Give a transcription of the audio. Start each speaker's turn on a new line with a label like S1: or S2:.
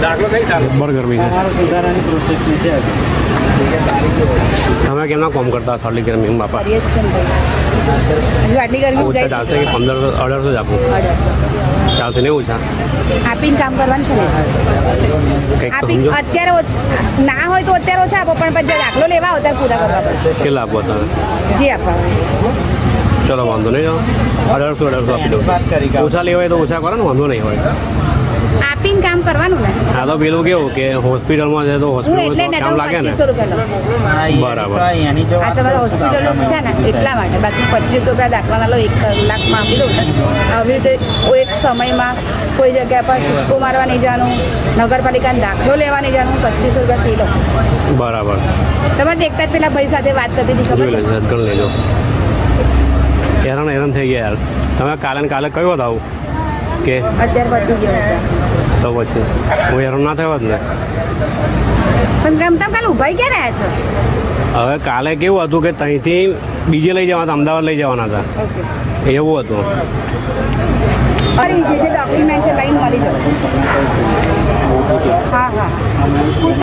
S1: જબ્બર ગરમી
S2: સુધારાની છે
S1: તમે કેમના કોમ કરતા છો આટલી ગરમી? બાપા.
S2: છે આટલી ગરમી
S1: ઓછા ચાલશે કે પંદર અઢારસો જ આપું? ચાલશે ને ઓછા
S2: આપીને કામ કરવાનું છે ને? અત્યારે ના હોય તો અત્યારે ઓછા આપો પણ પછી દાખલો લેવા આવતા પૂરા કરવા પડશે.
S1: કેટલા આપો તમે?
S2: જે આપવા.
S1: ચલો વાંધો નહીં અઢારસો અઢારસો આપી દઉં. ઓછા લેવાય તો ઓછા કરો ને વાંધો નહીં હોય.
S2: આપીને કામ કરવાનું ને?
S1: આ તો પેલું કેવું કે હોસ્પિટલમાં તો
S2: હું
S1: કામ લાગે ને?
S2: લઉં.
S1: બરાબર.
S2: આ તમારા હોસ્પિટલો છે ને એટલા માટે. બાકી પચીસો રૂપિયા દાખલાના લો એક કલાકમાં આપી દઉં આવી રીતે કોઈ એક સમયમાં કોઈ જગ્યા પર છૂટકો મારવા નહીં જવાનું નગરપાલિકાનો દાખલો લેવા નહીં જવાનું પચીસો રૂપિયા થઈ લઉં.
S1: બરાબર.
S2: તમે દેખતા જ પેલા ભાઈ સાથે વાત કરતી હતી ખબર
S1: લેજો. હેરાન હેરાન થઈ ગયા યાર. તમે કાલે ને કાલે કયો આવું કે. તો પછી. હું હેરાન ના થયો જ ને
S2: પણ તમે તમે કાલે ઉભાઈ ક્યાં રહ્યા છો?
S1: હવે કાલે કેવું હતું કે ત્યાંથી બીજે લઈ જવાના અમદાવાદ લઈ જવાના હતા. એવું હતું.